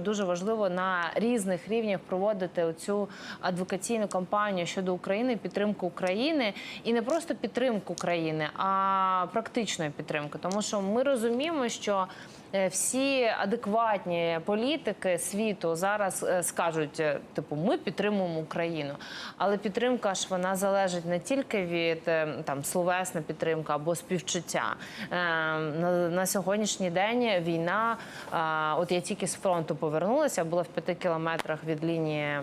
Дуже важливо на різних рівнях проводити цю адвокаційну кампанію щодо України, підтримку України і не просто підтримку України, а практичної підтримки. Тому що ми розуміємо, що всі адекватні політики світу зараз е, скажуть, е, типу, ми підтримуємо Україну. Але підтримка ж вона залежить не тільки від е, там словесна підтримка або співчуття. Е, На, сьогоднішній день війна, е, от я тільки з фронту повернулася, була в п'яти кілометрах від лінії е,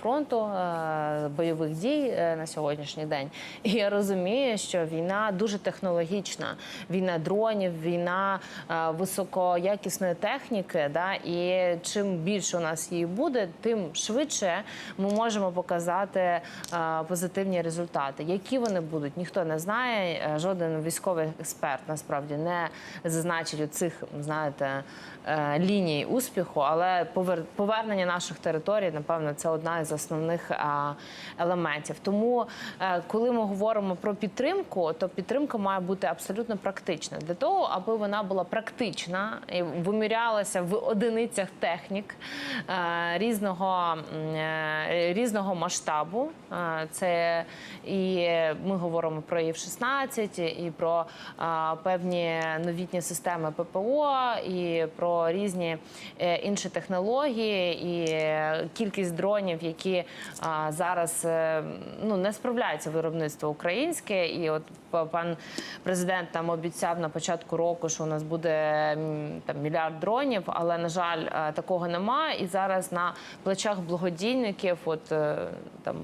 фронту е, бойових дій е, на сьогоднішній день. І я розумію, що війна дуже технологічна. Війна дронів, війна е, високоякісної техніки. Да? І чим більше у нас її буде, тим швидше ми можемо показати е, позитивні результати. Які вони будуть, ніхто не знає. Е, Жоден військовий експерт насправді не зазначить цих, знаєте, е, ліній успіху, але повер- повернення наших територій, напевно, це одна із основних елементів. Тому, коли ми говоримо про підтримку, то підтримка має бути абсолютно практична для того, аби вона була практична і вимірялася в одиницях технік е, різного, е, різного масштабу. Е, Це і ми говоримо про ІФ-16, і про певні новітні системи ППО, і про різні інші технології, і кількість дронів, які зараз ну не справляється виробництво українське. І от пан президент там обіцяв на початку року, що у нас буде там мільярд дронів, але на жаль, е, такого немає. І зараз на плечах благодійників, от е, там.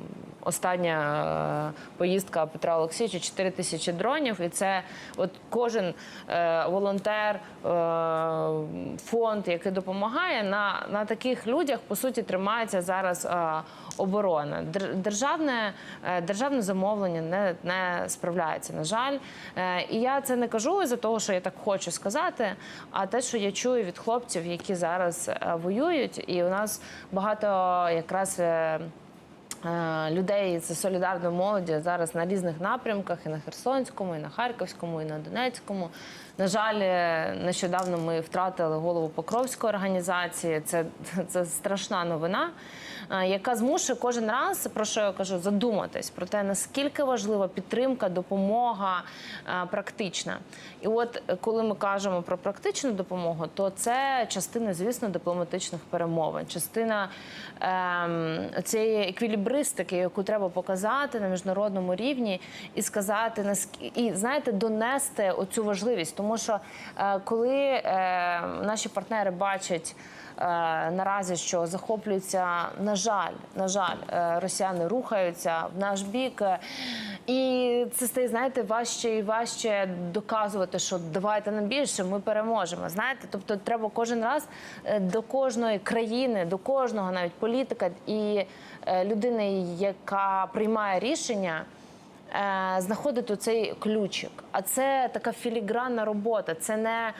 Остання е, поїздка Петра Олексійовича 4 тисячі дронів, і це от кожен е, волонтер, е, фонд, який допомагає, на, на таких людях по суті тримається зараз оборона. Дер- Державне, державне замовлення не, не справляється, на жаль. І я це не кажу за того, що я так хочу сказати, а те, що я чую від хлопців, які зараз воюють, і у нас багато якраз. Е, людей з солідарної молоді зараз на різних напрямках і на Херсонському, і на Харківському, і на Донецькому. На жаль, е, нещодавно ми втратили голову Покровської організації. Це, це страшна новина, е, яка змушує кожен раз, про що я кажу, задуматись про те, наскільки важлива підтримка, допомога практична. І от коли ми кажемо про практичну допомогу, то це частина, звісно, дипломатичних перемовин, частина ем, цієї еквілібристики, яку треба показати на міжнародному рівні, і сказати і знаєте, донести оцю важливість, тому що е, коли е, наші партнери бачать. е, Наразі що захоплюються, на жаль, на жаль, росіяни рухаються в наш бік, і це стає, знаєте, важче і важче доказувати, що давайте нам більше, ми переможемо. Знаєте, тобто треба кожен раз до кожної країни, до кожного навіть політика і людини, яка приймає рішення. е, Знаходити цей ключик, а це така філігранна робота. Це не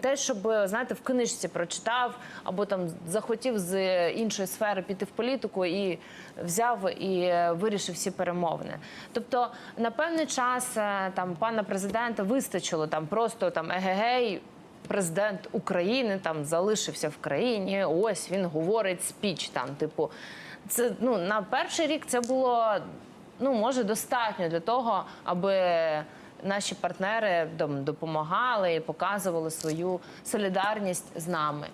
те, щоб знаєте, в книжці прочитав або там захотів з іншої сфери піти в політику і взяв і е, вирішив всі перемовини. Тобто, на певний час е, там пана президента вистачило там просто там егегей. Президент України там залишився в країні. Ось він говорить спіч. Там, типу, це ну на перший рік це було ну може достатньо для того, аби наші партнери допомагали і показували свою солідарність з нами.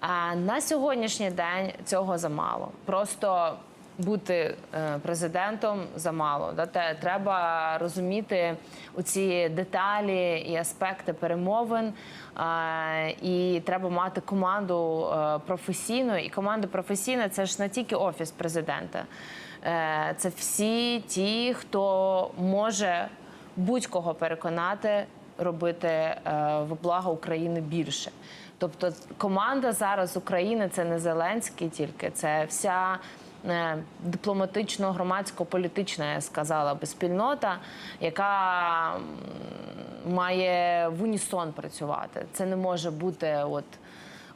А на сьогоднішній день цього замало. Просто бути е, президентом замало. Те, треба розуміти оці деталі і аспекти перемовин. е, І треба мати команду е, професійну. І команда професійна це ж не тільки офіс президента, це всі ті, хто може будь-кого переконати робити в благо України більше. Тобто команда зараз України це не Зеленський тільки, це вся дипломатично, громадсько-політична, я сказала би, спільнота, яка має в унісон працювати. Це не може бути от.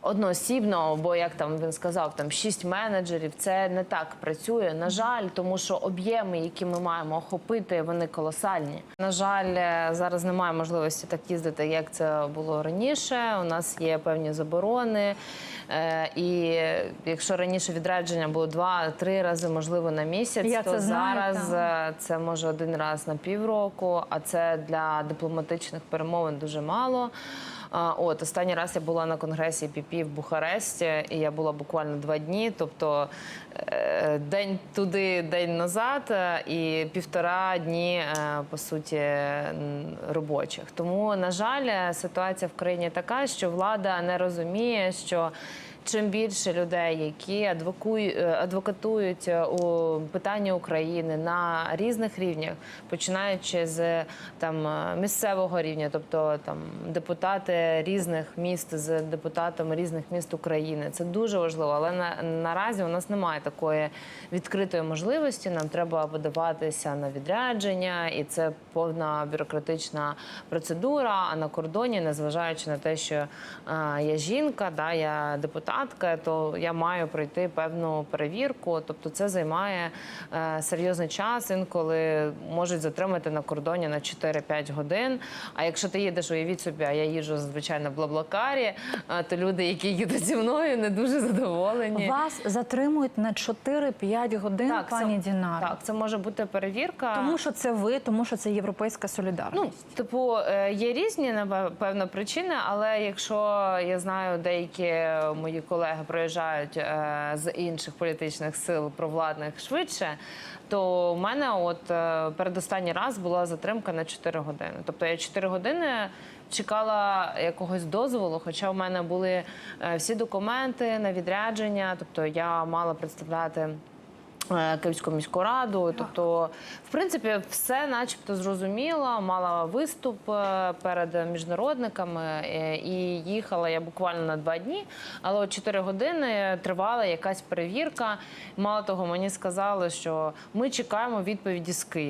Одноосібно, бо як там він сказав, там шість менеджерів. Це не так працює. На жаль, тому що об'єми, які ми маємо охопити, вони колосальні. На жаль, е, зараз немає можливості так їздити, як це було раніше. У нас є певні заборони. Е, І якщо раніше відрядження було два-три рази, можливо, на місяць, Я то це знаю, зараз так. е, це може один раз на півроку, а це для дипломатичних перемовин дуже мало. От останній раз я була на конгресі ПІПІ в Бухаресті, і я була буквально два дні. Тобто е, день туди, день назад, е, і півтора дні е, по суті робочих. Тому на жаль, ситуація в країні така, що влада не розуміє, що Чим більше людей, які адвокують, адвокатують е, у питанні України на різних рівнях, починаючи з там е, місцевого рівня, тобто там депутати різних міст з депутатами різних міст України, це дуже важливо. Але на наразі у нас немає такої відкритої можливості. Нам треба подаватися на відрядження, і це повна бюрократична процедура. А на кордоні, незважаючи на те, що е, я жінка, да, я депутатка, то я маю пройти певну перевірку. Тобто це займає е, серйозний час. Інколи можуть затримати на кордоні на 4-5 годин. А якщо ти їдеш, уявіть собі, а я їжджу звичайно в Блаблакарі, то люди, які їдуть зі мною, не дуже задоволені. Вас затримують на 4-5 годин, пані це, Дінаро. Так, це може бути перевірка. Тому що це ви, тому що це європейська солідарність. Ну, типу, е, є різні напевно причини, але якщо я знаю, деякі мої колеги проїжджають е, з інших політичних сил провладних швидше, то в мене от е, передостанній раз була затримка на 4 години. Тобто я 4 години чекала якогось дозволу, хоча в мене були е, всі документи на відрядження, тобто я мала представляти. Е, Київську міську раду, тобто, в принципі, все, начебто, зрозуміло. Мала виступ е, перед міжнародниками е, і їхала я буквально на два дні. Але от 4 години тривала якась перевірка. Мало того, мені сказали, що ми чекаємо відповіді з Києва.